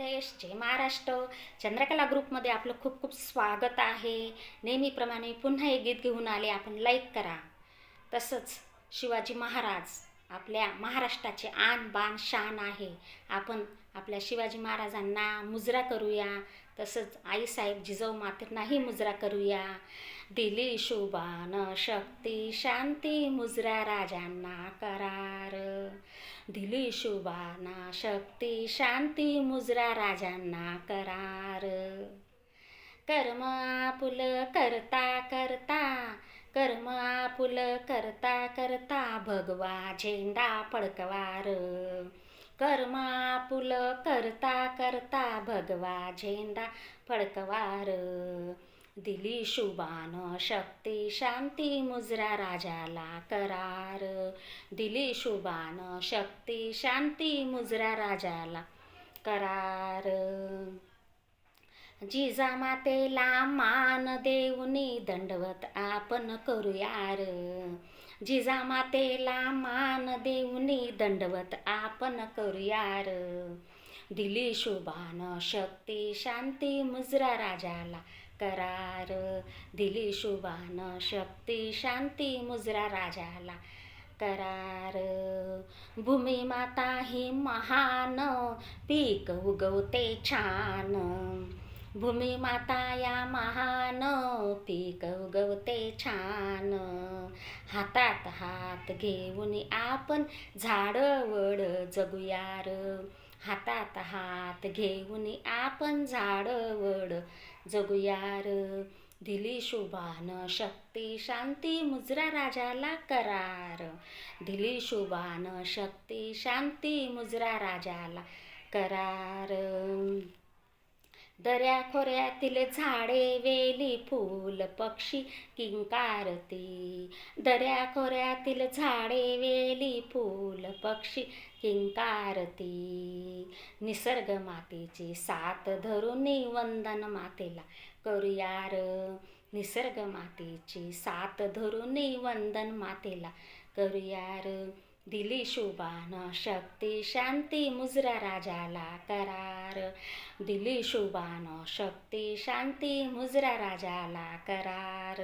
देश जय महाराष्ट्र चंद्रकला ग्रुपमध्ये आपलं खूप खूप स्वागत आहे. नेहमीप्रमाणे पुन्हा एक गीत घेऊन आले. आपण लाईक करा. तसंच शिवाजी महाराज. आपल्या महाराष्ट्राचे आन बान शान आहे. आपण आपल्या शिवाजी महाराजांना मुजरा करूया. तसंच आईसाहेब जिजाऊ मातेंनाही मुजरा करूया. दिली शुभान शक्ती शांती मुजरा राजांना करार. दिली शुभाना शक्ती शांती मुजरा राजांना करार. कर्म आपुल करता करता कर्म आपुल करता करता भगवा झेंडा फडकवार. कर्म आपुल करता करता भगवा झेंडा फडकवार. दिली शुभान शक्ती शांती मुजरा राजाला करार. दिली शुभान शक्ती शांती मुजरा राजाला करार. जिजामातेला मान देऊनी दंडवत आपण करूयार जिजामातेला मान देऊनी दंडवत आपण करूयार दिली शुभान शक्ती शांती मुजरा राजाला करार. दिली शुभान शक्ती शांती मुजरा राजाला करार. भूमी माता ही महान पीक उगवते छान. भूमी माता या महान पीक उगवते छान. हातात हात घेऊन आपण झाडवड जगुयार. हातात हात घेऊन आपण झाडवड जगुयार. दिली शुभान शक्ती शांती मुजरा राजाला करार. दिली शुभान शक्ती शांती मुजरा राजाला करार. दऱ्या खोऱ्यातील झाडे वेली फूल पक्षी किंकारती दऱ्या खोऱ्यातील झाडे वेली फूल पक्षी किंकारती निसर्ग मातेची साथ धरून वंदन मातेला करूयार. निसर्ग मातेची साथ धरून वंदन मातेला करूयार. दिली शुभान शक्ती शांती मुजरा राजाला करार. दिली शुभान शक्ती शांती मुजरा राजाला करार.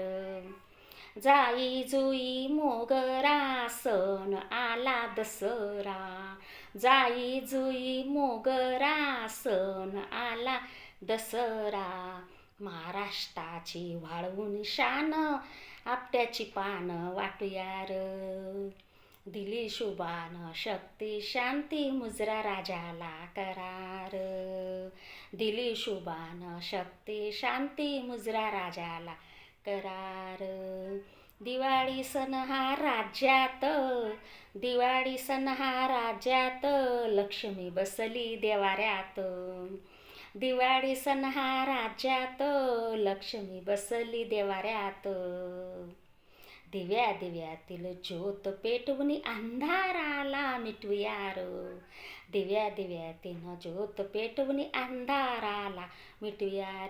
जाई जुई मोगरासन आला दसरा. जाई जुई मोगरासन आला दसरा. महाराष्ट्राची वाळवून शान आपट्याची पानं वाटूयार. दिली शुभान शक्ती शांती मुजरा राजाला करार. दिली शुभान शक्ती शांती मुजरा राजाला करार. दिवाळी सण हा राज्यात दिवाळी सण हा राज्यात लक्ष्मी बसली देवाऱ्यात. दिवाळी सण हा राज्यात लक्ष्मी बसली देवाऱ्यात. दिव्या दिव्यातील ज्योत पेटवून अंधाराला मिटवूयार. दिव्या दिव्यातीनं ज्योत पेटवून अंधाराला मिटवियार.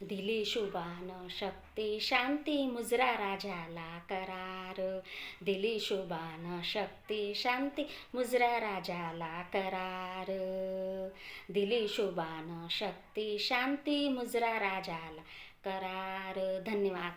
दिली शुभान शक्ती शांती मुजरा राजाला करार. दिली शुभान शक्ती शांती मुजरा राजाला करार. दिली शुभान शक्ती शांती मुजरा राजाला करार. धन्यवाद.